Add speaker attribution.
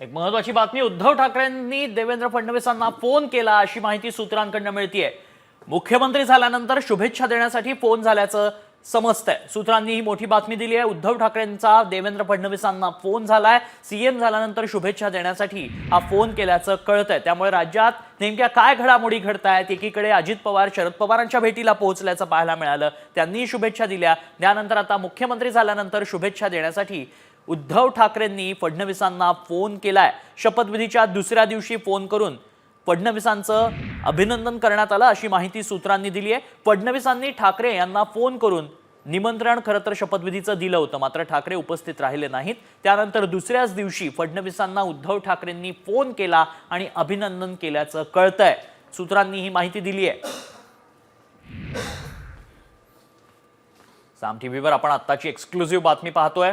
Speaker 1: एक महत्वाची बातमी उद्धव ठाकरेंनी देवेंद्र फडणवीसांना फोन केला अशी माहिती सूत्रांकडनं मिळतीये. मुख्यमंत्री झाल्यानंतर शुभेच्छा देण्यासाठी फोन झाल्याचं समजतंय. सूत्रांनी ही मोठी बातमी दिली आहे. उद्धव ठाकरेंचा देवेंद्र फडणवीसांना फोन झालाय. सीएम झाल्यानंतर शुभेच्छा देण्यासाठी हा फोन केल्याचं कळतंय. त्यामुळे राज्यात नेमक्या काय घडामोडी घडतायत एकीकडे अजित पवार शरद पवारांच्या भेटीला पोहोचल्याचं पाहायला मिळालं. त्यांनी शुभेच्छा दिल्या. त्यानंतर आता मुख्यमंत्री झाल्यानंतर शुभेच्छा देण्यासाठी उद्धव ठाकरेंनी फडणवीसांना फोन केलाय. शपथविधीच्या दुसऱ्या दिवशी फोन करून फडणवीसांचं अभिनंदन करण्यात आलं अशी माहिती सूत्रांनी दिली आहे. फडणवीसांनी ठाकरे यांना फोन करून निमंत्रण खरं तर शपथविधीचं दिलं होतं. मात्र ठाकरे उपस्थित राहिले नाहीत. त्यानंतर दुसऱ्याच दिवशी फडणवीसांना उद्धव ठाकरेंनी फोन केला आणि अभिनंदन केल्याचं कळतंय. सूत्रांनी ही माहिती दिली आहे. साम टीव्हीवर आपण आत्ताची एक्सक्लुझिव्ह बातमी पाहतोय.